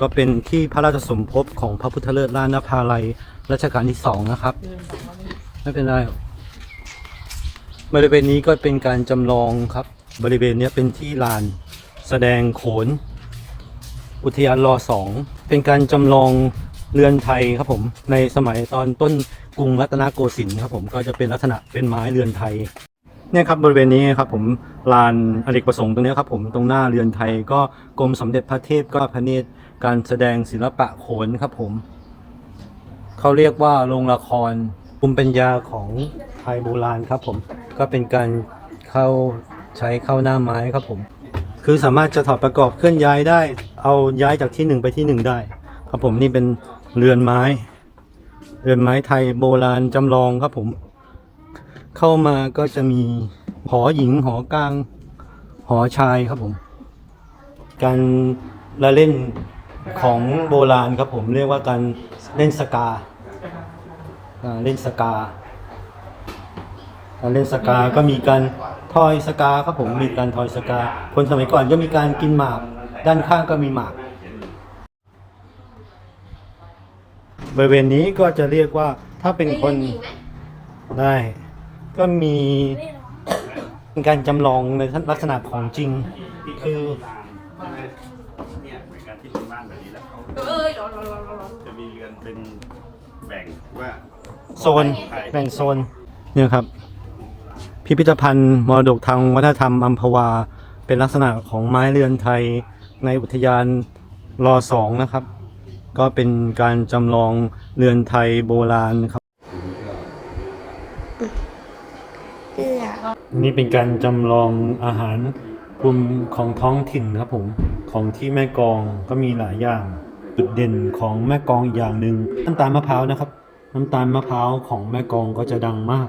ก็เป็นที่พระราชสมภพของพระพุทธเลิศล้านนภาลัยรัชกาลที่สองนะครับ ไม่เป็นไรบริเวณนี้ก็เป็นการจำลองครับ บริเวณนี้เป็นที่ลานแสดงโขน อุทยานรอสองเป็นการจำลองเรือนไทยครับผมในสมัยตอนต้นกรุงรัตนโกสินทร์ครับผมก็จะเป็นลักษณะเป็นไม้เรือนไทย เนี่ยครับบริเวณนี้ครับผมลานอเนกประสงค์ตรงนี้ครับผมตรงหน้าเรือนไทยก็กรมสมเด็จพระเทพก็พระเนตรการแสดงศิลปะโขนครับผมเขาเรียกว่าโรงละครภูมิปัญญาของไทยโบราณครับผมก็เป็นการเข้าใช้เข้าหน้าไม้ครับผม คือสามารถจะถอดประกอบเคลื่อนย้ายได้ เอาย้ายจากที่หนึ่งไปที่หนึ่งได้ ครับผมนี่เป็นเรือนไม้ เรือนไม้ไทยโบราณจำลองครับผม เข้ามาก็จะมีหอหญิงหอกลาง หอชายครับผม การละเล่นของโบราณครับผมเรียกว่าการเล่นสกาอ่าเล่นสกาการเล่นสกาก็มีการทอยสกาครับผมมีการทอยสกา คนสมัยก่อนก็มีการกินหมาก ด้านข้างก็มีหมาก บริเวณนี้ก็จะเรียกว่าถ้าเป็นคนได้ ก็มีเป็นการจำลองในลักษณะของจริง คือเนี่ยเหมือนกันที่เป็นบ้านแบบนี้แล้วเขาเอ้ยรอรอรอรอจะมีเรือนเป็นแบ่งว่าโซนแบ่งโซนเนี่ยครับ พิพิธภัณฑ์มรดกทางวัฒนธรรมอัมพวา เป็นลักษณะของไม้เรือนไทยในอุทยานรอสองนะครับ ก็เป็นการจำลองเรือนไทยโบราณครับ เอื้อนี่เป็นการจำลองอาหารภูมิของท้องถิ่นครับผม ของที่แม่กองก็มีหลายอย่าง จุดเด่นของแม่กองอีกอย่างหนึ่งน้ำตาลมะพร้าวนะครับ น้ำตาลมะพร้าวของแม่กองก็จะดังมาก